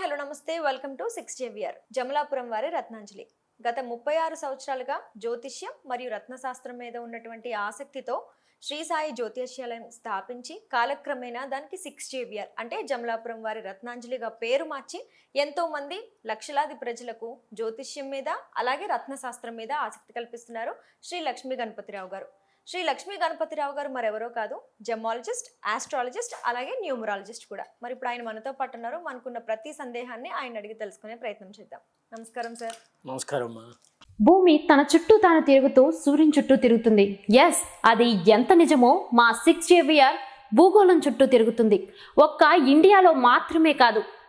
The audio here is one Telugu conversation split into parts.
హలో నమస్తే. Welcome to six JVR. Jamalapuram వారి రత్నాంజలి. గత ముప్పై ఆరు సంవత్సరాలుగా జ్యోతిష్యం మరియు రత్నశాస్త్రం మీద ఉన్నటువంటి ఆసక్తితో శ్రీ సాయి జ్యోతిష్యాలయం స్థాపించి కాలక్రమేణా దానికి సిక్స్ జేవిఆర్ అంటే జమలాపురం వారి రత్నాంజలిగా పేరు మార్చి ఎంతోమంది లక్షలాది ప్రజలకు జ్యోతిష్యం మీద అలాగే రత్నశాస్త్రం మీద ఆసక్తి కల్పిస్తున్నారు శ్రీ లక్ష్మీ గణపతిరావు గారు. శ్రీ లక్ష్మీ గణపతిరావు గారు మరెవరో కాదు జమాలజిస్ట్ ఆస్ట్రాలజిస్ట్ అలాగే న్యూమరాలజిస్ట్ కూడా. మరి ఇప్పుడు ఆయన మనతో పాటు ఉన్నారు. మనకున్న ప్రతి సందేహాన్ని ఆయన అడిగి తెలుసుకునే ప్రయత్నం చేద్దాం. నమస్కారం సార్. నమస్కారం అమ్మా. భూమి తన చుట్టూ తాను తిరుగుతూ సూర్యుని చుట్టూ తిరుగుతుంది. ఎస్ అది ఎంత నిజమో మా సిక్స్ జేవియర్ భూగోళం చుట్టూ తిరుగుతుంది. ఒక్క ఇండియాలో మాత్రమే కాదు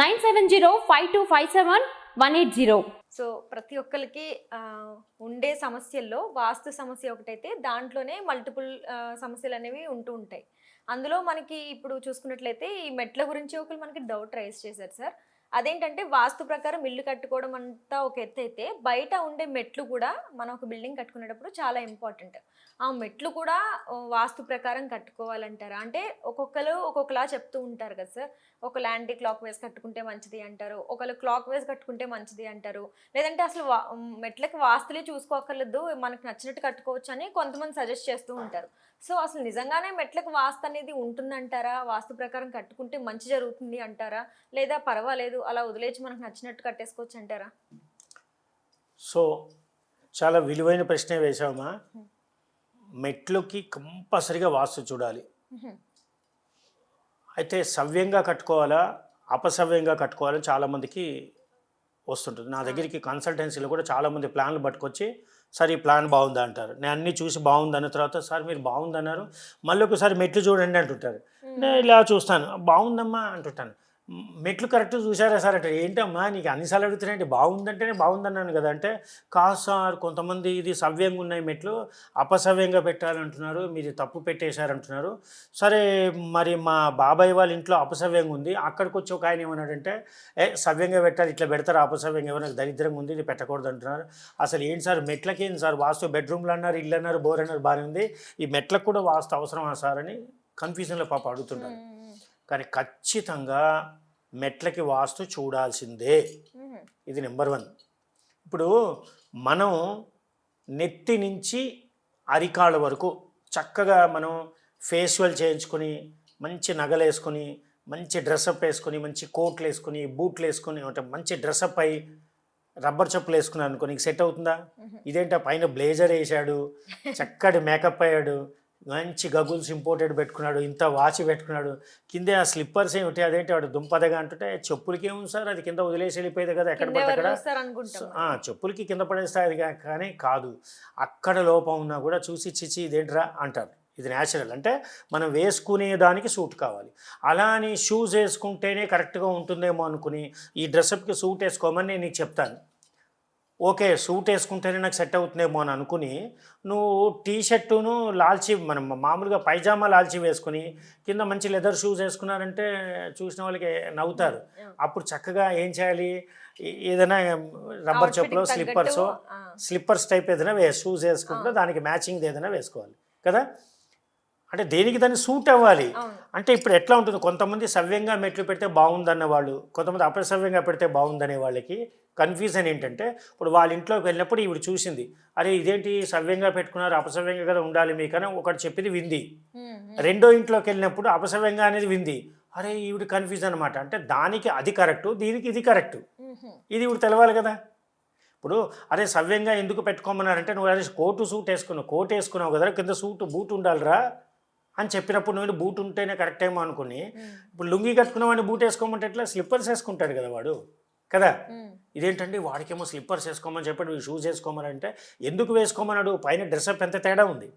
nine seven zero five two five seven one eight zero. So ప్రతి ఒక్కరికి ఉండే సమస్యల్లో వాస్తు సమస్య ఒకటైతే దాంట్లోనే మల్టిపుల్ సమస్యలు అనేవి ఉంటూ ఉంటాయి. అందులో మనకి ఇప్పుడు చూసుకున్నట్లయితే ఈ మెట్ల గురించి ఒకరు మనకి డౌట్ రైజ్ చేశారు సార్ అదేంటంటే వాస్తు ప్రకారం ఇల్లు కట్టుకోవడం అంతా ఒక ఎత్తు అయితే బయట ఉండే మెట్లు కూడా మనం ఒక బిల్డింగ్ కట్టుకునేటప్పుడు చాలా ఇంపార్టెంట్. ఆ మెట్లు కూడా వాస్తు ప్రకారం కట్టుకోవాలంటారా? అంటే ఒక్కొక్కరు ఒక్కొక్కలా చెప్తూ ఉంటారు కదా సార్. ఒక ల్యాండ్ క్లాక్ వేస్ కట్టుకుంటే మంచిది అంటారు. ఒకరు క్లాక్ వేస్ కట్టుకుంటే మంచిది అంటారు. లేదంటే అసలు వా- మెట్లకి వాస్తులే చూసుకోకర్లేదు మనకు నచ్చినట్టు కట్టుకోవచ్చు అని కొంతమంది సజెస్ట్ చేస్తూ ఉంటారు. సో అసలు నిజంగానే మెట్లకు వాస్తు అనేది ఉంటుందంటారా? వాస్తు ప్రకారం కట్టుకుంటే మంచి జరుగుతుంది అంటారా? లేదా పర్వాలేదు అలా వదిలేసి మనకు నచ్చినట్టు కట్టేసుకోవచ్చు అంటారా? సో చాలా విలువైన ప్రశ్నే వేశామా మెట్లుకి కంపల్సరిగా వాస్తు చూడాలి. అయితే సవ్యంగా కట్టుకోవాలా? అపసవ్యంగా కట్టుకోవాలని చాలామందికి వస్తుంటుంది. నా దగ్గరికి కన్సల్టెన్సీలో కూడా చాలామంది ప్లాన్లు పట్టుకొచ్చి సార్ ఈ ప్లాన్ బాగుందా? అంటారు. నేను అన్నీ చూసి బాగుంది అన్న తర్వాత సార్ మీరు బాగుంది అన్నారు మళ్ళీ ఒకసారి మెట్లు చూడండి అంటుంటారు. నేను ఇలా చూస్తాను. బాగుందమ్మా అంటుంటాను. "మ్, మెట్లు కరెక్ట్ చూసారా సార్? అంటే ఏంటమ్మా నీకు అన్నిసార్లు అడుగుతున్నాయంటే బాగుందంటేనే బాగుందన్నాను కదా. అంటే కాదు సార్ కొంతమంది ఇది సవ్యంగా ఉన్నాయి మెట్లు అపసవ్యంగా పెట్టాలంటున్నారు మీరు తప్పు పెట్టేశారంటున్నారు. సరే మరి మా బాబాయ్ వాళ్ళ ఇంట్లో అపసవ్యంగా ఉంది. అక్కడికి వచ్చి ఒక ఆయన ఏమన్నాడంటే ఏ సవ్యంగా పెట్టాలి ఇట్లా పెడతారు? అపసవ్యంగా ఏమైనా దరిద్రంగా ఉంది ఇది పెట్టకూడదు అంటున్నారు. అసలు ఏంటి సార్ మెట్లకేంటి సార్? వాస్తు బెడ్రూమ్లు అన్నారు ఇల్లు అన్నారు బోర్ అన్నారు బాగానే ఉంది. ఈ మెట్లకు కూడా వాస్తు అవసరమా సార్ అని కన్ఫ్యూజన్లో పాప అడుగుతున్నారు. కానీ ఖచ్చితంగా మెట్లకి వాస్తు చూడాల్సిందే. ఇది నెంబర్ వన్. ఇప్పుడు మనం నెత్తి నుంచి అరికాళ్ళ వరకు చక్కగా మనం ఫేషియల్ చేయించుకొని మంచి నగలు వేసుకొని మంచి డ్రెస్అప్ వేసుకొని మంచి కోట్లు వేసుకొని బూట్లు వేసుకొని అంటే మంచి డ్రెస్అప్ అయ్యి రబ్బర్ చెప్పులు వేసుకున్నాను అనుకో నీకు సెట్ అవుతుందా? ఇదేంటో? పైన బ్లేజర్ వేసాడు చక్కటి మేకప్ అయ్యాడు మంచి గగుల్స్ ఇంపోర్టెడ్ పెట్టుకున్నాడు ఇంత వాచ్ పెట్టుకున్నాడు. కింద ఆ స్లిప్పర్స్ ఏమిటి అదేంటి వాడు దుంపదగా అంటుంటే చెప్పులకి ఏముంది సార్? అది కింద వదిలేసి వెళ్ళిపోయేది కదా ఎక్కడ పడితే చెప్పులకి కింద పడేస్తాయి కానీ కాదు. అక్కడ లోపం ఉన్నా కూడా చూసి చిచి ఇదేంట్రా? అంటారు. ఇది న్యాచురల్ అంటే మనం వేసుకునే దానికి సూట్ కావాలి. అలా అని షూస్ వేసుకుంటేనే కరెక్ట్గా ఉంటుందేమో అనుకుని ఈ డ్రెస్అప్కి సూట్ వేసుకోమని నేను నీకు చెప్తాను. ఓకే సూట్ వేసుకుంటేనే నాకు సెట్ అవుతుందేమో అని అనుకుని నువ్వు టీ షర్టును లాల్చి మనం మామూలుగా పైజామా లాల్చి వేసుకుని కింద మంచి లెదర్ షూస్ వేసుకున్నారంటే చూసిన వాళ్ళకి నవ్వుతారు. అప్పుడు చక్కగా ఏం చేయాలి? ఏదైనా రబ్బర్ చెప్పులు స్లిప్పర్స్. స్లిప్పర్స్ టైప్ ఏదైనా షూస్ వేసుకుంటే దానికి మ్యాచింగ్ ఏదైనా వేసుకోవాలి. కదా? అంటే దేనికి దాన్ని సూట్ అవ్వాలి. అంటే ఇప్పుడు ఎట్లా ఉంటుంది? కొంతమంది సవ్యంగా మెట్లు పెడితే బాగుందన్న వాళ్ళు కొంతమంది అపసవ్యంగా పెడితే బాగుందనే వాళ్ళకి కన్ఫ్యూజన్ ఏంటంటే ఇప్పుడు వాళ్ళ ఇంట్లోకి వెళ్ళినప్పుడు ఈవిడ చూసింది అరే ఇదేంటి సవ్యంగా పెట్టుకున్నారు అపసవ్యంగా కదా ఉండాలి మీకని ఒకటి చెప్పింది వింది. రెండో ఇంట్లోకి వెళ్ళినప్పుడు అపసవ్యంగా అనేది వింది. అరే ఈవిడ కన్ఫ్యూజ్ అనమాట అంటే దానికి అది కరెక్టు దీనికి ఇది కరెక్టు ఇది ఇప్పుడు తెలవాలి కదా. ఇప్పుడు అరే సవ్యంగా ఎందుకు పెట్టుకోమన్నారంటే నువ్వు అదే కోటు సూట్ వేసుకున్నావు కోట్ వేసుకున్నావు కదా కింద సూట్ బూట్ ఉండాలిరా. అని చెప్పినప్పుడు నువ్వు బూట్ ఉంటేనే కరెక్ట్ ఏమో అనుకుని ఇప్పుడు లుంగి కట్టుకున్నామని బూట్ వేసుకోమంటే ఎట్లా? స్లిప్పర్స్ వేసుకుంటాడు కదా వాడు. కదా? ఇదేంటండి? వాడికేమో స్లిప్పర్స్ వేసుకోమని చెప్పాడు వీడు షూస్ వేసుకోమని అంటే ఎందుకు వేసుకోమన్నాడు? పైన డ్రెస్అప్ ఎంత తేడా ఉంది?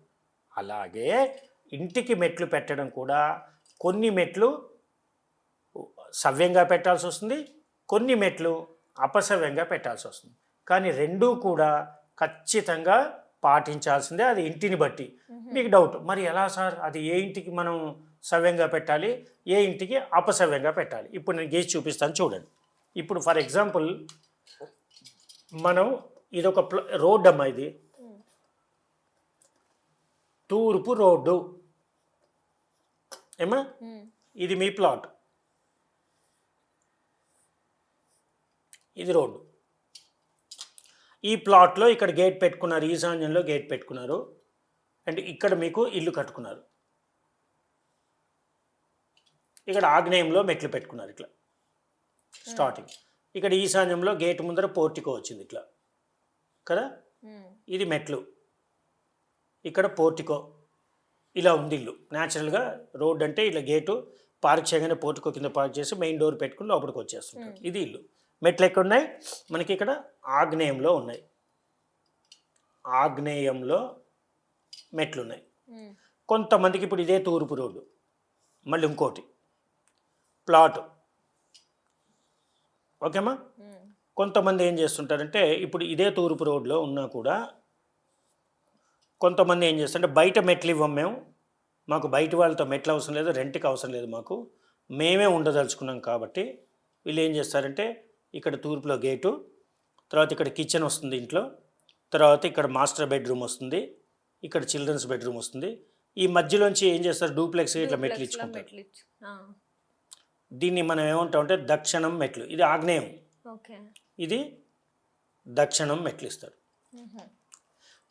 అలాగే ఇంటికి మెట్లు పెట్టడం కూడా కొన్ని మెట్లు సవ్యంగా పెట్టాల్సి వస్తుంది కొన్ని మెట్లు అపసవ్యంగా పెట్టాల్సి వస్తుంది. కానీ రెండూ కూడా ఖచ్చితంగా పాటించాల్సిందే అది ఇంటిని బట్టి. మీకు డౌట్. మరి ఎలా సార్? అది ఏ ఇంటికి మనం సవ్యంగా పెట్టాలి? ఏ ఇంటికి అపసవ్యంగా పెట్టాలి? ఇప్పుడు నేను గీసి చూపిస్తాను చూడండి. ఇప్పుడు ఫర్ ఎగ్జాంపుల్ మనం ఇదొక ప్ల రోడ్ అమ్మా ఇది. తూర్పు రోడ్డు. ఏమా ఇది మీ ప్లాట్. ఇది రోడ్డు. ఈ ప్లాట్లో ఇక్కడ గేట్ పెట్టుకున్నారు ఈశాన్యంలో గేట్ పెట్టుకున్నారు. అండ్ ఇక్కడ మీకు ఇల్లు కట్టుకున్నారు. ఇక్కడ ఆగ్నేయంలో మెట్లు పెట్టుకున్నారు ఇట్లా. స్టార్టింగ్ ఇక్కడ ఈశాన్యంలో గేట్ ముందర పోర్టికో వచ్చింది ఇట్లా. కదా? ఇది మెట్లు. ఇక్కడ పోర్టికో. ఇలా ఉంది ఇల్లు. న్యాచురల్గా రోడ్ అంటే ఇలా గేటు పార్క్ చేయగానే పోర్టికో కింద పార్క్ చేసి మెయిన్ డోర్ పెట్టుకుని లోపలికి వచ్చేస్తుంటారు. ఇది ఇల్లు. మెట్లు ఎక్కడ ఉన్నాయి మనకి ఇక్కడ ఆగ్నేయంలో ఉన్నాయి. ఆగ్నేయంలో మెట్లు ఉన్నాయి కొంతమందికి ఇప్పుడు ఇదే తూర్పు రోడ్డు మళ్ళీ ఇంకోటి. ప్లాట్. ఓకేమా? కొంతమంది ఏం చేస్తుంటారంటే ఇప్పుడు ఇదే తూర్పు రోడ్లో ఉన్నా కూడా కొంతమంది ఏం చేస్తారంటే బయట మెట్లు ఇవ్వం మేము. మాకు బయట వాళ్ళతో మెట్లు అవసరం లేదు రెంట్కి అవసరం లేదు మాకు. మేమే ఉండదలుచుకున్నాం కాబట్టి వీళ్ళు ఏం చేస్తారంటే ఇక్కడ తూర్పులో గేటు తర్వాత ఇక్కడ కిచెన్ వస్తుంది ఇంట్లో తర్వాత ఇక్కడ మాస్టర్ బెడ్రూమ్ వస్తుంది ఇక్కడ చిల్డ్రన్స్ బెడ్రూమ్ వస్తుంది. ఈ మధ్యలోంచి ఏం చేస్తారు? డూప్లెక్స్ ఇట్లా మెట్లు ఇచ్చుకుంటారు. దీన్ని మనం ఏమంటామంటే దక్షిణం మెట్లు. ఇది ఆగ్నేయం. ఓకే. ఇది దక్షిణం మెట్లు ఇస్తారు.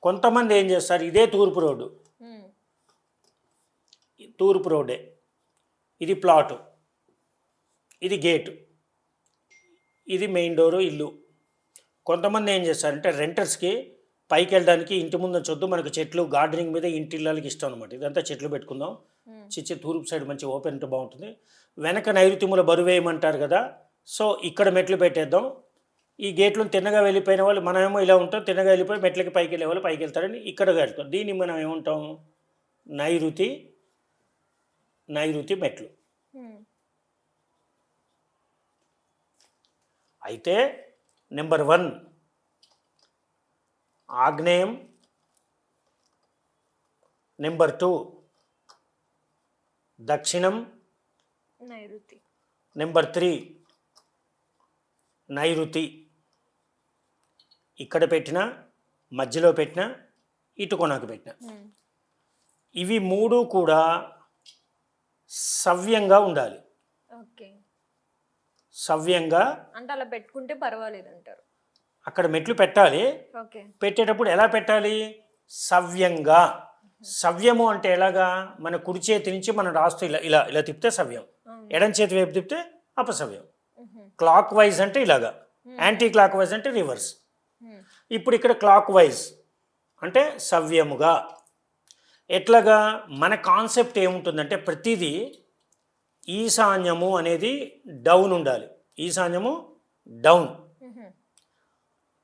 కొంతమంది ఏం చేస్తారు? ఇదే తూర్పు రోడ్డు. తూర్పు రోడ్డే. ఇది ప్లాటు. ఇది గేటు. ఇది మెయిన్ డోరు ఇల్లు. కొంతమంది ఏం చేస్తారంటే రెంటర్స్కి పైకి వెళ్ళడానికి ఇంటి ముందు చొద్దు మనకు చెట్లు గార్డెనింగ్ మీద ఇంటి ఇళ్ళకి ఇష్టం అనమాట ఇదంతా చెట్లు పెట్టుకుందాం. చిచ్చి తూర్పు సైడ్ మంచి ఓపెన్ ఉంటే బాగుంటుంది. వెనక నైరుతిముల బరువు వేయమంటారు కదా సో ఇక్కడ మెట్లు పెట్టేద్దాం. ఈ గేట్లు తిన్నగా వెళ్ళిపోయిన వాళ్ళు మనమేమో ఇలా ఉంటాం తిన్నగా వెళ్ళిపోయి మెట్లకి పైకి వెళ్ళే వాళ్ళు పైకి వెళ్తారని ఇక్కడ వెళ్తాం దీన్ని మనం ఏమంటాం? నైరుతి నైరుతి మెట్లు. అయితే నెంబర్ వన్ ఆగ్నేయం. నెంబర్ టూ దక్షిణం. నైరుతి. నెంబర్ త్రీ నైరుతి. ఇక్కడ పెట్టిన మధ్యలో పెట్టిన ఇటు కొనకు పెట్టిన. ఇవి మూడు కూడా సవ్యంగా ఉండాలి. సవ్యంగా అంటే అలా పెట్టుకుంటే పర్వాలేదు అంటారు అక్కడ మెట్లు పెట్టాలి. పెట్టేటప్పుడు ఎలా పెట్టాలి? సవ్యంగా. సవ్యము అంటే ఎలాగా? మన కుడి చేతి నుంచి మనం రాస్తూ ఇలా ఇలా ఇలా తిప్పితే సవ్యం. ఎడం చేతి వైపు తిప్పితే అపసవ్యం. క్లాక్ వైజ్ అంటే ఇలాగా. యాంటీ క్లాక్ వైజ్ అంటే రివర్స్. ఇప్పుడు ఇక్కడ క్లాక్ వైజ్ అంటే సవ్యముగా. ఎట్లాగా? మన కాన్సెప్ట్ ఏముంటుందంటే ప్రతిదీ ఈశాన్యము అనేది డౌన్ ఉండాలి. ఈశాన్యము డౌన్.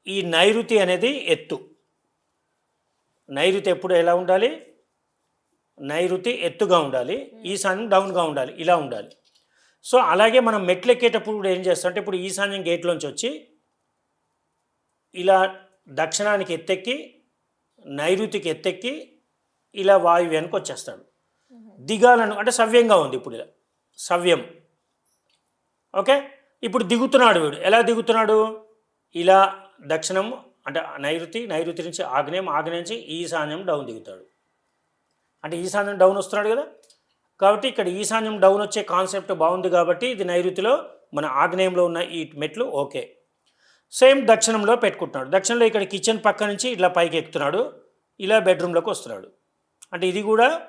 ఈ నైరుతి అనేది ఎత్తు. నైరుతి ఎప్పుడు ఎలా ఉండాలి? నైరుతి ఎత్తుగా ఉండాలి. ఈశాన్యం డౌన్గా ఉండాలి. ఇలా ఉండాలి. సో అలాగే మనం మెట్లు ఎక్కేటప్పుడు ఏం చేస్తామంటే ఇప్పుడు ఈశాన్యం గేట్లోంచి వచ్చి ఇలా దక్షిణానికి ఎత్తెక్కి నైరుతికి ఎత్తెక్కి ఇలా వాయువ్యానికి వచ్చేస్తాడు. దిగాలను అంటే సవ్యంగా ఉంది ఇప్పుడు ఇలా. సవ్యం. ఓకే? ఇప్పుడు దిగుతున్నాడు వీడు. ఎలా దిగుతున్నాడు? ఇలా దక్షిణం అంటే నైరుతి నైరుతి నుంచి ఆగ్నేయం ఆగ్నేయం నుంచి ఈశాన్యం డౌన్ దిగుతాడు. అంటే ఈశాన్యం డౌన్ వస్తున్నాడు కదా? కాబట్టి ఇక్కడ ఈశాన్యం డౌన్ వచ్చే కాన్సెప్ట్ బాగుంది కాబట్టి ఇది నైరుతిలో మన ఆగ్నేయంలో ఉన్న ఈ మెట్లు ఓకే. సేమ్ దక్షిణంలో పెట్టుకుంటున్నాడు. దక్షిణంలో ఇక్కడ కిచెన్ పక్క నుంచి ఇట్లా పైకి ఎక్కుతున్నాడు. ఇలా బెడ్రూమ్లోకి వస్తున్నాడు. అంటే ఇది కూడా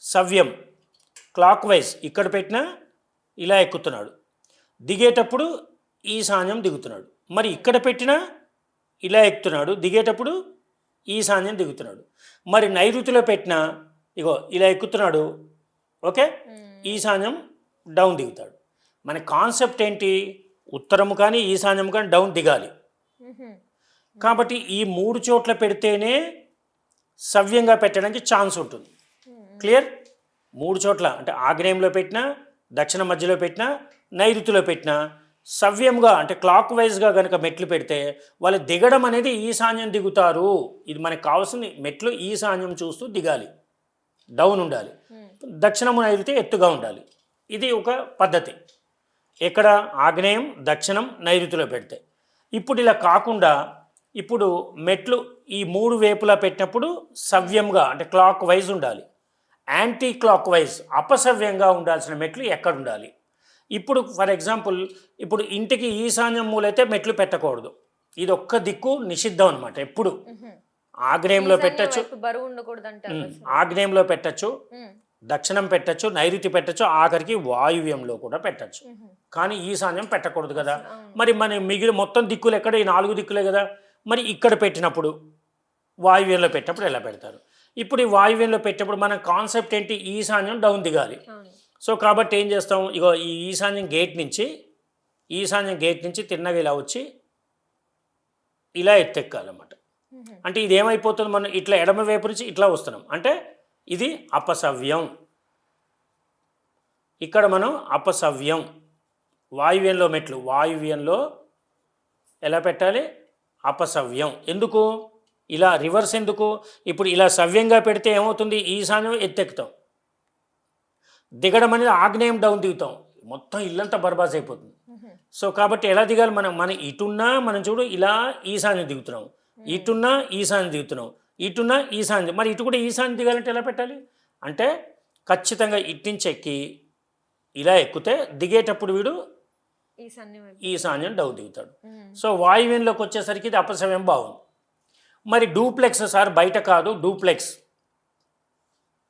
సవ్యం. క్లాక్ వైజ్ ఇక్కడ పెట్టినా ఇలా ఎక్కుతున్నాడు. దిగేటప్పుడు ఈశాన్యం దిగుతున్నాడు. మరి ఇక్కడ పెట్టినా ఇలా ఎక్కుతున్నాడు. దిగేటప్పుడు ఈశాన్యం దిగుతున్నాడు. మరి నైరుతిలో పెట్టినా ఇగో ఇలా ఎక్కుతున్నాడు. ఓకే? ఈశాన్యం డౌన్ దిగుతాడు. మన కాన్సెప్ట్ ఏంటి? ఉత్తరము కానీ ఈశాన్యం కానీ డౌన్ దిగాలి. కాబట్టి ఈ మూడు చోట్ల పెడితేనే సవ్యంగా పెట్టడానికి ఛాన్స్ ఉంటుంది. క్లియర్? మూడు చోట్ల అంటే ఆగ్నేయంలో పెట్టినా దక్షిణ మధ్యలో పెట్టినా నైరుతిలో పెట్టినా సవ్యంగా అంటే క్లాక్ వైజ్గా కనుక మెట్లు పెడితే వాళ్ళు దిగడం అనేది ఈశాన్యం దిగుతారు. ఇది మనకు కావాల్సింది మెట్లు ఈశాన్యం చూస్తూ దిగాలి. డౌన్ ఉండాలి. దక్షిణము నైరుతి ఎత్తుగా ఉండాలి. ఇది ఒక పద్ధతి. ఎక్కడ? ఆగ్నేయం దక్షిణం నైరుతిలో పెడితే. ఇప్పుడు ఇలా కాకుండా ఇప్పుడు మెట్లు ఈ మూడు వేపులా పెట్టినప్పుడు సవ్యంగా అంటే క్లాక్ వైజ్ ఉండాలి. యాంటీ క్లాక్ వైజ్ అపసవ్యంగా ఉండాల్సిన మెట్లు ఎక్కడ ఉండాలి ఇప్పుడు ఫర్ ఎగ్జాంపుల్ ఇప్పుడు ఇంటికి ఈశాన్యం మూలైతే మెట్లు పెట్టకూడదు. ఇది ఒక్క దిక్కు నిషిద్ధం అనమాట ఎప్పుడు. ఆగ్నేయంలో పెట్టచ్చు. ఆగ్నేయంలో పెట్టచ్చు. దక్షిణం పెట్టచ్చు నైరుతి పెట్టచ్చు ఆఖరికి వాయువ్యంలో కూడా పెట్టచ్చు. కానీ ఈశాన్యం పెట్టకూడదు కదా. మరి మన మిగిలిన మొత్తం దిక్కులు ఎక్కడ? ఈ నాలుగు దిక్కులే కదా. మరి ఇక్కడ పెట్టినప్పుడు వాయువ్యంలో పెట్టినప్పుడు ఎలా పెడతారు? ఇప్పుడు ఈ వాయువ్యంలో పెట్టినప్పుడు మన కాన్సెప్ట్ ఏంటి? ఈశాన్యం డౌన్ దిగాలి. సో కాబట్టి ఏం చేస్తాం? ఇగో ఈ ఈశాన్యం గేట్ నుంచి ఈశాన్యం గేట్ నుంచి తిన్నగా ఇలా వచ్చి ఇలా ఎత్తెక్కాలన్నమాట. అంటే ఇది ఏమైపోతుంది? మనం ఇట్లా ఎడమ వైపు నుంచి ఇట్లా వస్తున్నాం. అంటే ఇది అపసవ్యం. ఇక్కడ మనం అపసవ్యం. వాయువ్యంలో మెట్లు. వాయువ్యంలో ఎలా పెట్టాలి? అపసవ్యం. ఎందుకు? ఇలా రివర్స్ ఎందుకు? ఇప్పుడు ఇలా సవ్యంగా పెడితే ఏమవుతుంది? ఈశాన్యం ఎత్తెక్కుతాం. దిగడం అనేది ఆగ్నేయం డౌన్ దిగుతాం. మొత్తం ఇల్లంతా బర్బాజ్ అయిపోతుంది. సో కాబట్టి ఎలా దిగాలి మనం? మన ఇటున్నా మనం చూడు ఇలా ఈశాన్యం దిగుతున్నాం. ఇటున్నా ఈశాన్యం దిగుతున్నాం. ఇటున్నా ఈశాన్యం మరి ఇటు కూడా ఈశాన్యం దిగాలంటే ఎలా పెట్టాలి? అంటే ఖచ్చితంగా ఇటు నుంచి ఎక్కి ఇలా ఎక్కితే దిగేటప్పుడు వీడు ఈశాన్యం డౌన్ దిగుతాడు. సో వాయువ్యంలోకి వచ్చేసరికి ఇది అపసవ్యం బాగుంది మరి డూప్లెక్స్ సార్ బయట కాదు డూప్లెక్స్.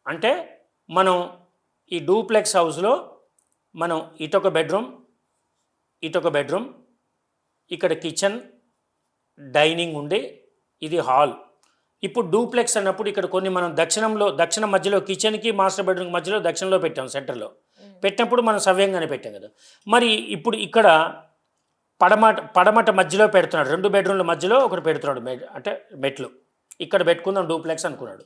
అంటే మనం ఈ డూప్లెక్స్ హౌస్లో మనం ఇటొక బెడ్రూమ్ ఇటొక బెడ్రూమ్ ఇక్కడ కిచెన్ డైనింగ్ ఉండి ఇది హాల్. ఇప్పుడు డూప్లెక్స్ అన్నప్పుడు ఇక్కడ కొన్ని మనం దక్షిణంలో దక్షిణ మధ్యలో కిచెన్కి మాస్టర్ బెడ్రూమ్ మధ్యలో దక్షిణంలో పెట్టాం సెంటర్లో. పెట్టినప్పుడు మనం సవ్యంగానే పెట్టాం కదా. మరి ఇప్పుడు ఇక్కడ పడమట పడమట మధ్యలో పెడుతున్నాడు. రెండు బెడ్రూమ్ల మధ్యలో ఒకటి పెడుతున్నాడు మె అంటే మెట్లు. ఇక్కడ పెట్టుకుందాం డూప్లెక్స్ అనుకున్నాడు.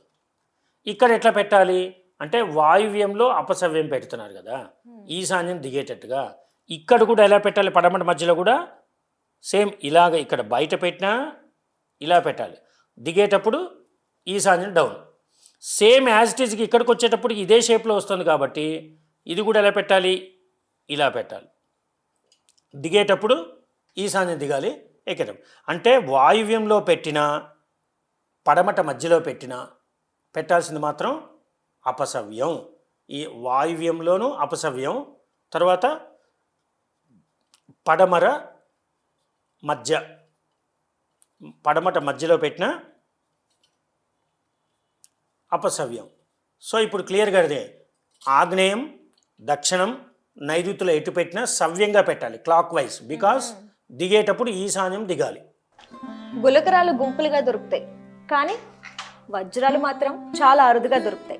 ఇక్కడ ఎట్లా పెట్టాలి? అంటే వాయువ్యంలో అపసవ్యం పెడుతున్నారు కదా. ఈశాన్యం దిగేటట్టుగా. ఇక్కడ కూడా ఎలా పెట్టాలి? పడమట మధ్యలో కూడా సేమ్ ఇలాగ ఇక్కడ బయట పెట్టినా ఇలా పెట్టాలి. దిగేటప్పుడు ఈశాన్యం డౌన్. సేమ్ యాజ్ ఇట్ ఈజ్కి ఇక్కడికి వచ్చేటప్పుడు ఇదే షేప్లో వస్తుంది కాబట్టి ఇది కూడా ఎలా పెట్టాలి? ఇలా పెట్టాలి. దిగేటప్పుడు ఈశాన్యం దిగాలి ఎక్కేటప్పుడు అంటే వాయువ్యంలో పెట్టిన పడమట మధ్యలో పెట్టిన పెట్టాల్సింది మాత్రం అపసవ్యం. ఈ వాయువ్యంలోనూ అపసవ్యం. తర్వాత పడమర మధ్య పడమట మధ్యలో పెట్టిన అపసవ్యం. సో ఇప్పుడు క్లియర్గా అదే ఆగ్నేయం దక్షిణం నైరుతులు ఎటు పెట్టినా సవ్యంగా పెట్టాలి క్లాక్ వైజ్. బికాస్ దిగేటప్పుడు ఈశాన్యం దిగాలి. గులకరాలు గుంపులుగా దొరుకుతాయి. కానీ వజ్రాలు మాత్రం చాలా అరుదుగా దొరుకుతాయి.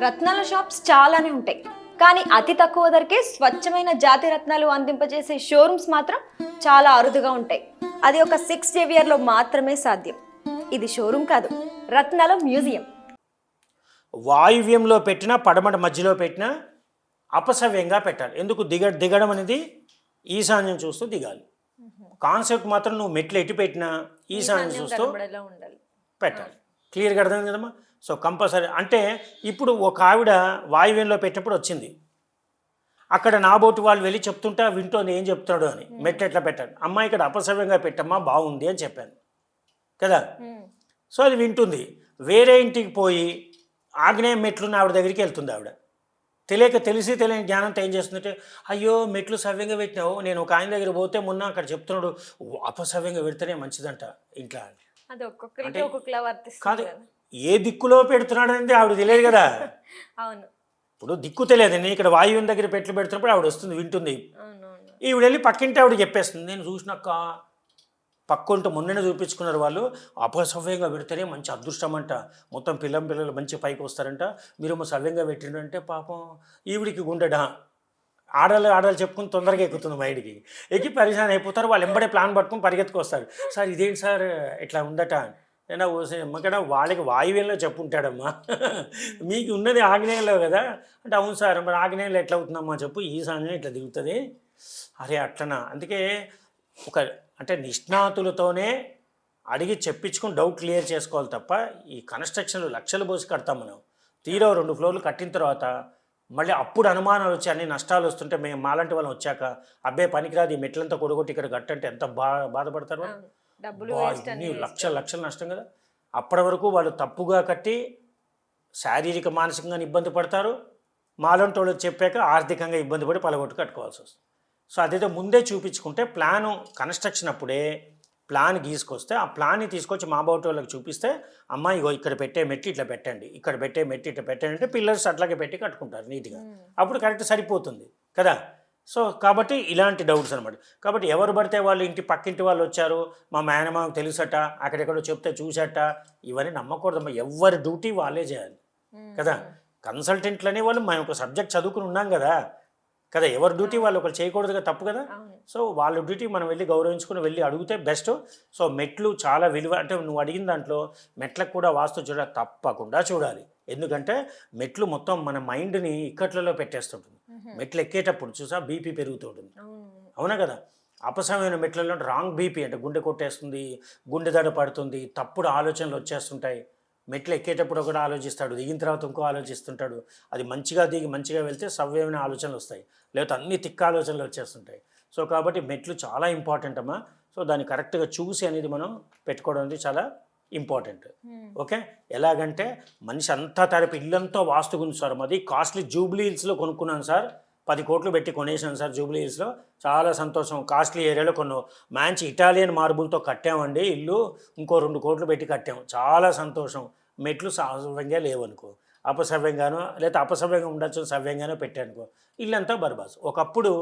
రత్నాల షాప్స్ చాలానే ఉంటాయి. కానీ అతి తక్కువ ధరకే స్వచ్ఛమైన జాతి రత్నాలు అందింపజేసే షోరూమ్స్ మాత్రం చాలా అరుదుగా ఉంటాయి. అది ఒక సిక్స్ జేవియర్లో మాత్రమే సాధ్యం. ఇది షోరూమ్ కాదు రత్నాల మ్యూజియం. వాయువ్యంలో పెట్టినా పడమట మధ్యలో పెట్టినా అపసవ్యంగా పెట్టాలి. ఎందుకు? దిగ దిగడం అనేది ఈశాన్యం చూస్తూ దిగాలి. కాన్సెప్ట్ మాత్రం నువ్వు మెట్లు ఎటు పెట్టినా ఈశాన్యం చూస్తూ పెట్టాలి. క్లియర్గా అర్థమైంది కదమ్మా? సో కంపల్సరీ అంటే ఇప్పుడు ఒక ఆవిడ వాయువ్యంలో పెట్టినప్పుడు వచ్చింది. అక్కడ నా బోటు వాళ్ళు వెళ్ళి చెప్తుంటే వింటోంది ఏం చెప్తున్నాడు అని. మెట్లు ఎట్లా పెట్టాను అమ్మ ఇక్కడ అపసవ్యంగా పెట్టమ్మా బాగుంది అని చెప్పాను. కదా. సో అది వింటుంది. వేరే ఇంటికి పోయి ఆగ్నేయం మెట్లున్న ఆవిడ దగ్గరికి వెళ్తుంది ఆవిడ. తెలియక తెలిసి తెలియని జ్ఞానంతో ఏం చేస్తుందంటే అయ్యో మెట్లు సవ్యంగా పెట్టినావు నేను ఒక ఆయన దగ్గర పోతే మొన్న అక్కడ చెప్తున్నాడు "ఓ, అపసవ్యంగా పెడితేనే మంచిదంట ఇంట్లో అని." అది ఒక్కొక్కరికి ఒక్కొక్కలా కాదు. ఏ దిక్కులో పెడుతున్నాడు అనేది ఆవిడ తెలియదు కదా అవును ఇప్పుడు దిక్కు తెలియదు నేను ఇక్కడ వాయువుని దగ్గర పెట్లు పెడుతున్నప్పుడు ఆవిడ వస్తుంది వింటుంది ఈవిడ వెళ్ళి పక్కింటి ఆవిడ చెప్పేస్తుంది నేను చూసినాక పక్కంటూ మొన్ననే చూపించుకున్నారు వాళ్ళు. అపసవ్యంగా పెడితేనే మంచి అదృష్టం అంట మొత్తం పిల్లం పిల్లలు మంచి పైకి వస్తారంట. మీరు సవ్యంగా పెట్టిండంటే పాపం ఈవిడికి గుండెడా ఆడలు ఆడాలి చెప్పుకుని తొందరగా ఎక్కుతుంది మైండ్కి ఎక్కి పరిశాన్ అయిపోతారు వాళ్ళు ఎంబడే ప్లాన్ పట్టుకుని పరిగెత్తుకొస్తారు. సార్ ఇదేంటి సార్ ఇట్లా ఉందట? నేను ఎమ్మకడ వాళ్ళకి వాయువ్యంలో చెప్పుంటాడమ్మా. మీకు ఉన్నది ఆగ్నేయంలో కదా? అంటే అవును సార్ మరి ఆగ్నేయంలో ఎట్లా అవుతుందమ్మా చెప్పు. ఈ సమయం ఇట్లా దిగుతుంది. అరే అట్లనా? అందుకే ఒక అంటే నిష్ణాతులతోనే అడిగి చెప్పించుకుని డౌట్ క్లియర్ చేసుకోవాలి తప్ప ఈ కన్స్ట్రక్షన్లు లక్షలు పోసి కడతాం మనం. తీరా రెండు ఫ్లోర్లు కట్టిన తర్వాత మళ్ళీ అప్పుడు అనుమానాలు వచ్చి అన్ని నష్టాలు వస్తుంటే మేము మాలాంటి వాళ్ళం వచ్చాక అబ్బే పనికిరాదు ఈ మెట్లంతా కొడగొట్టి ఇక్కడ కట్టంటే ఎంత బా బాధపడతారు ఇన్ని లక్షల లక్షలు నష్టం కదా. అప్పటి వరకు వాళ్ళు తప్పుగా కట్టి శారీరక మానసికంగా ఇబ్బంది పడతారు. మాలంటి వాళ్ళు చెప్పాక ఆర్థికంగా ఇబ్బంది పడి పలగొట్టు కట్టుకోవాల్సి వస్తుంది. సో అదైతే ముందే చూపించుకుంటే ప్లాను కన్స్ట్రక్షన్ అప్పుడే ప్లాన్ గీసుకొస్తే ఆ ప్లాన్ని తీసుకొచ్చి మా బావుటి వాళ్ళకి చూపిస్తే అమ్మ ఇగో ఇక్కడ పెట్టే మెట్టి ఇట్లా పెట్టండి ఇక్కడ పెట్టే మెట్టి ఇట్లా పెట్టండి అంటే పిల్లర్స్ అట్లాగే పెట్టి కట్టుకుంటారు నీట్గా. అప్పుడు కరెక్ట్ సరిపోతుంది కదా? సో కాబట్టి ఇలాంటి డౌట్స్ అనమాట కాబట్టి ఎవరు పడితే వాళ్ళు ఇంటి పక్కింటి వాళ్ళు వచ్చారు మా మేనమామకు తెలుసట అక్కడెక్కడో చెప్తే చూసట ఇవన్నీ నమ్మకూడదమ్మా ఎవరి డ్యూటీ వాళ్ళే చేయాలి కదా? కన్సల్టెంట్లనే వాళ్ళు మేము ఒక సబ్జెక్ట్ చదువుకుని ఉన్నాం కదా కదా ఎవరి డ్యూటీ వాళ్ళు ఒకరు చేయకూడదు కదా తప్పు కదా? సో వాళ్ళ డ్యూటీ మనం వెళ్ళి గౌరవించుకుని వెళ్ళి అడిగితే బెస్ట్ సో మెట్లు చాలా విలువ అంటే నువ్వు అడిగిన దాంట్లో మెట్లకు కూడా వాస్తు చూడ తప్పకుండా చూడాలి. ఎందుకంటే మెట్లు మొత్తం మన మైండ్ని ఇక్కట్లలో పెట్టేస్తుంటుంది. మెట్లు ఎక్కేటప్పుడు చూసా బీపీ పెరుగుతుంటుంది అవునా. కదా? అపసమైన మెట్లలో రాంగ్ బీపీ అంటే గుండె కొట్టేస్తుంది గుండె దడ పడుతుంది తప్పుడు ఆలోచనలు వచ్చేస్తుంటాయి. మెట్లు ఎక్కేటప్పుడు ఒకటి ఆలోచిస్తాడు దిగిన తర్వాత ఇంకో ఆలోచిస్తుంటాడు. అది మంచిగా దిగి మంచిగా వెళ్తే సవ్యమైన ఆలోచనలు వస్తాయి. లేకపోతే అన్ని తిక్క ఆలోచనలు వచ్చేస్తుంటాయి. సో కాబట్టి మెట్లు చాలా ఇంపార్టెంట్ అమ్మా. సో దాన్ని కరెక్ట్గా చూసి అనేది మనం పెట్టుకోవడం అనేది చాలా ఇంపార్టెంట్. ఓకే? ఎలాగంటే మనిషి అంతా తరపు ఇల్లంతా వాస్తు గురించి సార్. మాది కాస్ట్లీ జూబ్లీ హిల్స్లో కొనుక్కున్నాను సార్. పది కోట్లు పెట్టి కొనేసాను సార్ జూబ్లీ హిల్స్లో. చాలా సంతోషం. కాస్ట్లీ ఏరియాలో కొన్ని మంచి ఇటాలియన్ మార్బుల్తో కట్టామండి ఇల్లు. ఇంకో రెండు కోట్లు పెట్టి కట్టాం చాలా సంతోషం. మెట్లు సవ్యంగా లేవనుకో అపసవ్యంగానో లేదా అపసవ్యంగా ఉండొచ్చు సవ్యంగానో పెట్టానుకో ఇల్లంతా బర్బాస్. ఒకప్పుడు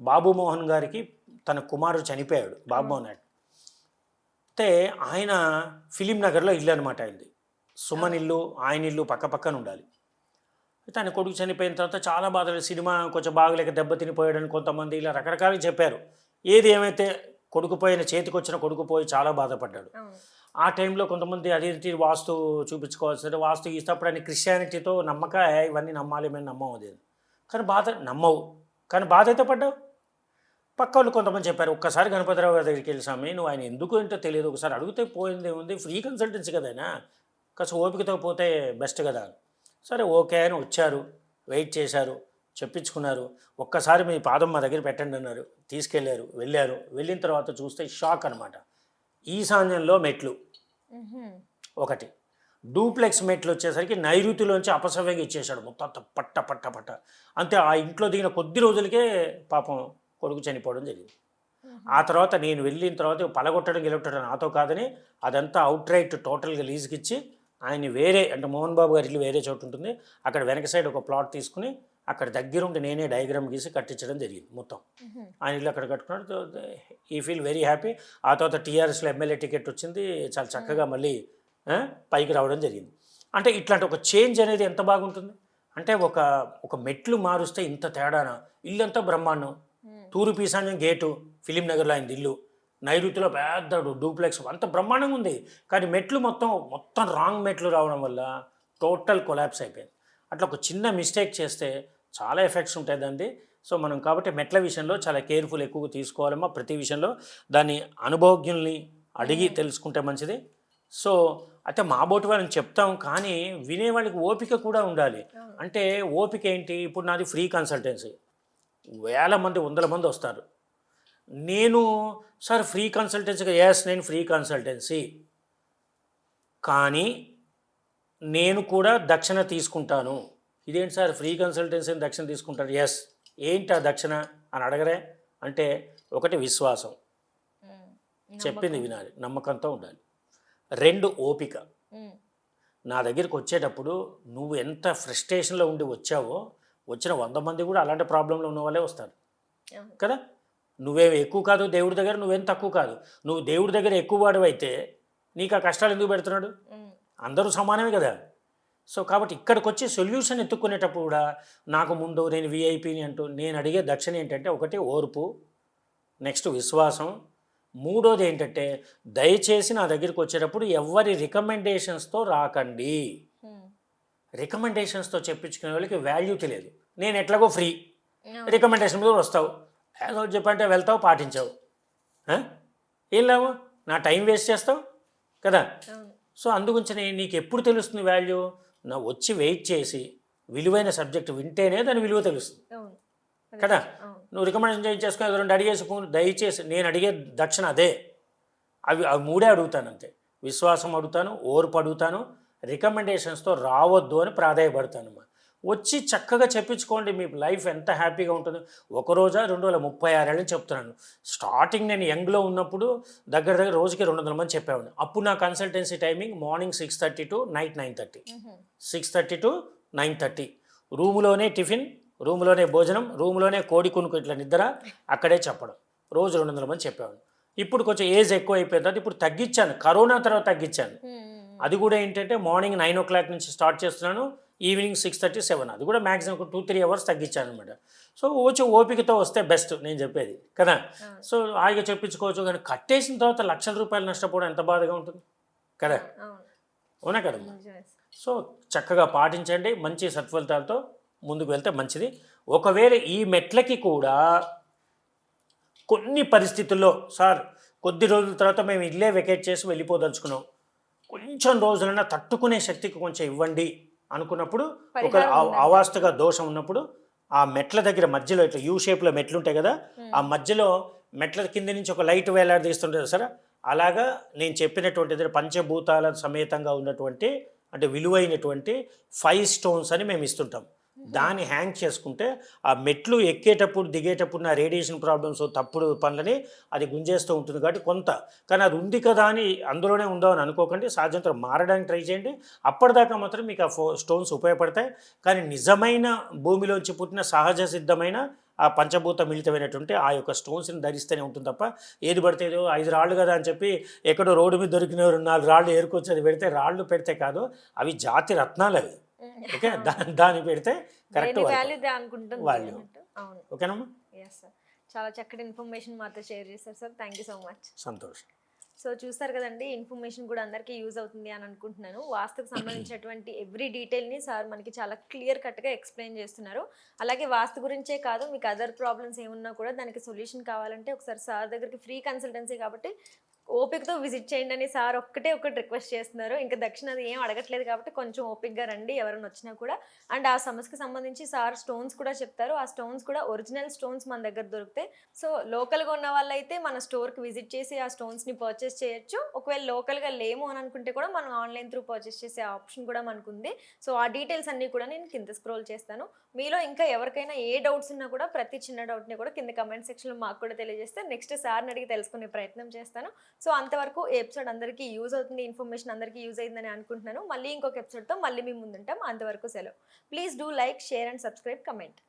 బాబు మోహన్ గారికి తన కుమారుడు చనిపోయాడు బాబు మోహన్ అయితే ఆయన ఫిలిం నగర్లో ఇల్లు అనమాట అయింది సుమన్ ఇల్లు ఆయన ఇల్లు పక్క పక్కన ఉండాలి. ఆయన కొడుకు చనిపోయిన తర్వాత చాలా బాధలు సినిమా కొంచెం బాగలేక దెబ్బతినిపోయాడని కొంతమంది ఇలా రకరకాలుగా చెప్పారు. ఏది ఏమైతే కొడుకు పోయిన చేతికి వచ్చిన కొడుకు పోయి చాలా బాధపడ్డాడు. ఆ టైంలో కొంతమంది అదేంటి వాస్తు చూపించుకోవాల్సి వాస్తు ఇస్తప్పుడు అని క్రిస్టియానిటీతో నమ్మక ఇవన్నీ నమ్మాలి మేము నమ్మవు అది. కానీ బాధ నమ్మవు. కానీ బాధ అయితే పడ్డావు. పక్క వాళ్ళు కొంతమంది చెప్పారు ఒక్కసారి గణపతిరావు గారి దగ్గరికి వెళ్ళి స్వామి నువ్వు ఆయన ఎందుకు ఏంటో తెలియదు. ఒకసారి అడిగితే పోయింది ఉంది ఫ్రీ కన్సల్టెన్సీ కదా ఆయన. కాస్త ఓపికతో పోతే బెస్ట్ కదా. సరే ఓకే అని వచ్చారు. వెయిట్ చేశారు. చెప్పించుకున్నారు. ఒక్కసారి మీ పాదం మా దగ్గర పెట్టండి అన్నారు. తీసుకెళ్ళారు వెళ్ళారు. వెళ్ళిన తర్వాత చూస్తే షాక్ అనమాట ఈశాన్యంలో మెట్లు. ఒకటి. డూప్లెక్స్ మెట్లు వచ్చేసరికి నైరుతిలోంచి అపసవ్యంగా ఇచ్చేశాడు. మొత్తం పట్ట పట్ట పట్ట. అంతే ఆ ఇంట్లో దిగిన కొద్ది రోజులకే పాపం కొడుకు చనిపోవడం జరిగింది. ఆ తర్వాత నేను వెళ్ళిన తర్వాత పలగొట్టడం గెలగొట్టడం నాతో కాదని అదంతా అవుట్ రైట్ టోటల్గా లీజుకి ఆయన్ని వేరే అంటే మోహన్ బాబు గారి ఇల్లు వేరే చోటు ఉంటుంది. అక్కడ వెనక సైడ్ ఒక ప్లాట్ తీసుకుని అక్కడ దగ్గరుండి నేనే డయాగ్రామ్ గీసి కట్టించడం జరిగింది మొత్తం. ఆయన ఇల్లు అక్కడ కట్టుకున్నాడు. ఈ ఫీల్ వెరీ హ్యాపీ. ఆ తర్వాత టీఆర్ఎస్లో ఎమ్మెల్యే టికెట్ వచ్చింది. చాలా చక్కగా మళ్ళీ పైకి రావడం జరిగింది. అంటే ఇట్లాంటి ఒక చేంజ్ అనేది ఎంత బాగుంటుంది? అంటే ఒక ఒక మెట్లు మారుస్తే ఇంత తేడానా? ఇల్లంతా బ్రహ్మాండం. మ్మ్. తూర్పు ఈశాన్యం గేటు ఫిలిం నగర్లో అయింది ఇల్లు. నైరుతిలో పెద్ద డూప్లెక్స్. అంత బ్రహ్మాండంగా ఉంది. కానీ మెట్లు మొత్తం మొత్తం రాంగ్ మెట్లు రావడం వల్ల టోటల్ కొలాప్స్ అయిపోయింది. అట్లా ఒక చిన్న మిస్టేక్ చేస్తే చాలా ఎఫెక్ట్స్ ఉంటాయి దాన్ని సో మనం కాబట్టి మెట్ల విషయంలో చాలా కేర్ఫుల్ ఎక్కువగా తీసుకోవాలమ్మా ప్రతి విషయంలో. దాన్ని అనుభవజ్ఞుల్ని అడిగి తెలుసుకుంటే మంచిది. సో అయితే మా బోటి వాళ్ళని చెప్తాం. కానీ వినేవాళ్ళకి ఓపిక కూడా ఉండాలి. అంటే ఓపిక ఏంటి? ఇప్పుడు నాది ఫ్రీ కన్సల్టెన్సీ. వేల మంది వందల మంది వస్తారు. నేను సార్ ఫ్రీ కన్సల్టెన్సీగా ఎస్ నేను ఫ్రీ కన్సల్టెన్సీ. కానీ నేను కూడా దక్షిణ తీసుకుంటాను. ఇదేంటి సార్ ఫ్రీ కన్సల్టెన్సీని దక్షిణ తీసుకుంటాను ఎస్ ఏంటి ఆ దక్షిణ? అని అడగరే. అంటే ఒకటి విశ్వాసం. చెప్పింది వినాలి. నమ్మకంతో ఉండాలి. రెండు ఓపిక. నా దగ్గరికి వచ్చేటప్పుడు నువ్వు ఎంత ఫ్రస్ట్రేషన్లో ఉండి వచ్చావో వచ్చిన వంద మంది కూడా అలాంటి ప్రాబ్లంలో ఉన్న వాళ్ళే వస్తారు. కదా? నువ్వేం ఎక్కువ కాదు దేవుడి దగ్గర నువ్వేం తక్కువ కాదు. నువ్వు దేవుడి దగ్గర ఎక్కువ వాడు అయితే నీకు ఆ కష్టాలు ఎందుకు పెడుతున్నాడు. అందరూ సమానమే కదా. సో కాబట్టి ఇక్కడికి వచ్చి సొల్యూషన్ ఎత్తుక్కునేటప్పుడు కూడా నాకు ముందు నేను విఐపిని అంటూ నేను అడిగే దక్షిణ ఏంటంటే ఒకటి ఓర్పు నెక్స్ట్ విశ్వాసం మూడోది ఏంటంటే దయచేసి నా దగ్గరికి వచ్చేటప్పుడు ఎవరి రికమెండేషన్స్తో రాకండి. రికమెండేషన్స్తో చెప్పించుకునే వాళ్ళకి వాల్యూ తెలియదు. నేను ఎట్లాగో ఫ్రీ. రికమెండేషన్ మీద వస్తావు. ఒకటి చెప్పంటే వెళ్తావు పాటించావు? ఏం లాభం? నా టైం వేస్ట్ చేస్తావు కదా? సో అందుగురించి నీకు ఎప్పుడు తెలుస్తుంది వాల్యూ నా వచ్చి వెయిట్ చేసి విలువైన సబ్జెక్ట్ వింటేనే దాని విలువ తెలుస్తుంది. కదా? నువ్వు రికమెండేషన్ చేసుకుని రెండు అడిగేసి దయచేసి నేను అడిగే దక్షిణ అదే. అవి అవి మూడే అడుగుతాను అంతే. విశ్వాసం అడుగుతాను ఓర్పు అడుగుతాను రికమెండేషన్స్తో రావద్దు అని ప్రాధాయపడతాను అమ్మా వచ్చి చక్కగా చెప్పించుకోండి మీ లైఫ్ ఎంత హ్యాపీగా ఉంటుంది. ఒక రోజా రెండు వేల ముప్పై ఆరేళ్ళని చెప్తున్నాను. స్టార్టింగ్ నేను యంగ్లో ఉన్నప్పుడు దగ్గర దగ్గర రోజుకి రెండు వందల మంది చెప్పేవాడిని. అప్పుడు నా consultancy timing morning six thirty to night nine thirty. Six thirty to nine thirty. రూములోనే tiffin రూములోనే భోజనం రూములోనే కోడి కొనుక్కు ఇట్లా నిద్ర అక్కడే చెప్పడం. రోజు రెండు వందల మంది చెప్పేవాడు ఇప్పుడు కొంచెం ఏజ్ ఎక్కువ అయిపోయిన తర్వాత ఇప్పుడు తగ్గించాను. కరోనా తర్వాత తగ్గించాను. అది కూడా ఏంటంటే మార్నింగ్ నైన్ ఓ క్లాక్ నుంచి స్టార్ట్ చేస్తున్నాను. Evening six thirty seven. అది కూడా మ్యాక్సిమం ఒక టూ త్రీ అవర్స్ తగ్గించాను అనమాట సో వచ్చి ఓపికతో వస్తే బెస్ట్ నేను చెప్పేది. కదా. సో హాయిగా చెప్పించుకోవచ్చు కానీ కట్టేసిన తర్వాత లక్షల రూపాయలు నష్టపోవడం ఎంత బాధగా ఉంటుంది? కదా? అవును. కదమ్మా. సో చక్కగా పాటించండి. మంచి సత్ఫలితాలతో ముందుకు వెళ్తే మంచిది. ఒకవేళ ఈ మెట్లకి కూడా కొన్ని పరిస్థితుల్లో సార్ కొద్ది రోజుల తర్వాత మేము ఇల్లే వెకేట్ చేసి వెళ్ళిపోదలుచుకున్నాం. కొంచెం రోజులైనా తట్టుకునే శక్తికి కొంచెం ఇవ్వండి. అనుకున్నప్పుడు ఒక పరిహారం అవ- ఉందండి. అవాస్తవ దోషం ఉన్నప్పుడు ఆ మెట్ల దగ్గర మధ్యలో ఇట్లా యూ షేప్లో మెట్లు ఉంటాయి కదా ఆ మధ్యలో మెట్ల కింద నుంచి ఒక లైట్ వేలాడదీస్తుంటుంది సరే. అలాగా నేను చెప్పినటువంటిది పంచభూతాల సమేతంగా ఉన్నటువంటి అంటే విలువైనటువంటి ఫైవ్ స్టోన్స్ అని మేము ఇస్తుంటాం. దాన్ని హ్యాంగ్ చేసుకుంటే ఆ మెట్లు ఎక్కేటప్పుడు దిగేటప్పుడు నా రేడియేషన్ ప్రాబ్లమ్స్ తప్పుడు పనులని అది గుంజేస్తూ ఉంటుంది కాబట్టి కొంత. కానీ అది ఉంది కదా అని అందులోనే ఉందో అని అనుకోకండి. సాధ్యంతో మారడానికి ట్రై చేయండి. అప్పటిదాకా మాత్రం మీకు ఆ ఫో స్టోన్స్ ఉపయోగపడతాయి. కానీ నిజమైన భూమిలోంచి పుట్టిన సహజ సిద్ధమైన ఆ పంచభూత మిళితమైనటువంటి ఆ యొక్క స్టోన్స్ని ధరిస్తూనే ఉంటుంది తప్ప ఏది పడితే ఏదో ఐదు రాళ్ళు కదా అని చెప్పి ఎక్కడో రోడ్డు మీద దొరికిన నాలుగు రాళ్ళు ఏరుకొచ్చి అది పెడితే రాళ్ళు పెడితే కాదు. అవి జాతి రత్నాలు అవి. ఓకే? దా దాన్ని పెడితే కరెక్ట్ దేని వాల్యూ ఓకేనమ్మా? చాలా చక్కటి ఇన్ఫర్మేషన్ మాతో షేర్ చేశారు sir thank you so much సంతోషం. సో చూస్తారు కదండి ఇన్ఫర్మేషన్ కూడా అందరికీ యూజ్ అవుతుంది అని అనుకుంటున్నాను. వాస్తుకు సంబంధించినటువంటి ఎవ్రీ డీటెయిల్ని సార్ మనకి చాలా క్లియర్ కట్గా ఎక్స్ప్లెయిన్ చేస్తున్నారు. అలాగే వాస్తు గురించే కాదు మీకు అదర్ ప్రాబ్లమ్స్ ఏమున్నా కూడా దానికి సొల్యూషన్ కావాలంటే ఒకసారి సార్ దగ్గరికి ఫ్రీ కన్సల్టెన్సీ కాబట్టి ఓపికతో విజిట్ చేయండి అని సార్ ఒక్కటే ఒకటి రిక్వెస్ట్ చేస్తున్నారు. ఇంకా దక్షిణాది ఏం అడగట్లేదు కాబట్టి కొంచెం ఓపిక్గా రండి ఎవరైనా వచ్చినా కూడా. అండ్ ఆ సమస్యకి సంబంధించి సార్ స్టోన్స్ కూడా చెప్తారు. ఆ స్టోన్స్ కూడా ఒరిజినల్ స్టోన్స్ మన దగ్గర దొరుకుతాయి సో లోకల్గా ఉన్న వాళ్ళైతే మన స్టోర్కి విజిట్ చేసి ఆ స్టోన్స్ని పర్చేస్ చేయొచ్చు. ఒకవేళ లోకల్గా లేము అని అనుకుంటే కూడా మనం ఆన్లైన్ త్రూ పర్చేస్ చేసే ఆప్షన్ కూడా మనకు ఉంది సో ఆ డీటెయిల్స్ అన్నీ కూడా నేను కింద స్క్రోల్ చేస్తాను. మీలో ఇంకా ఎవరికైనా ఏ డౌట్స్ ఉన్నా కూడా ప్రతి చిన్న డౌట్ని కూడా కింద కమెంట్ సెక్షన్లో మాకు కూడా తెలియజేస్తే నెక్స్ట్ సార్ని అడిగి తెలుసుకునే ప్రయత్నం చేస్తాను. సో అంతవరకు ఈ ఎపిసోడ్ అందరికీ యూజ్ అవుతుంది ఇన్ఫర్మేషన్ అందరికీ యూజ్ అయిందని అనుకుంటున్నాను. మళ్ళీ ఇంకొక ఎపిసోడ్తో మళ్ళీ మేము ముందుంటాం. అంతవరకు సెలవు. Please do like share and subscribe comment.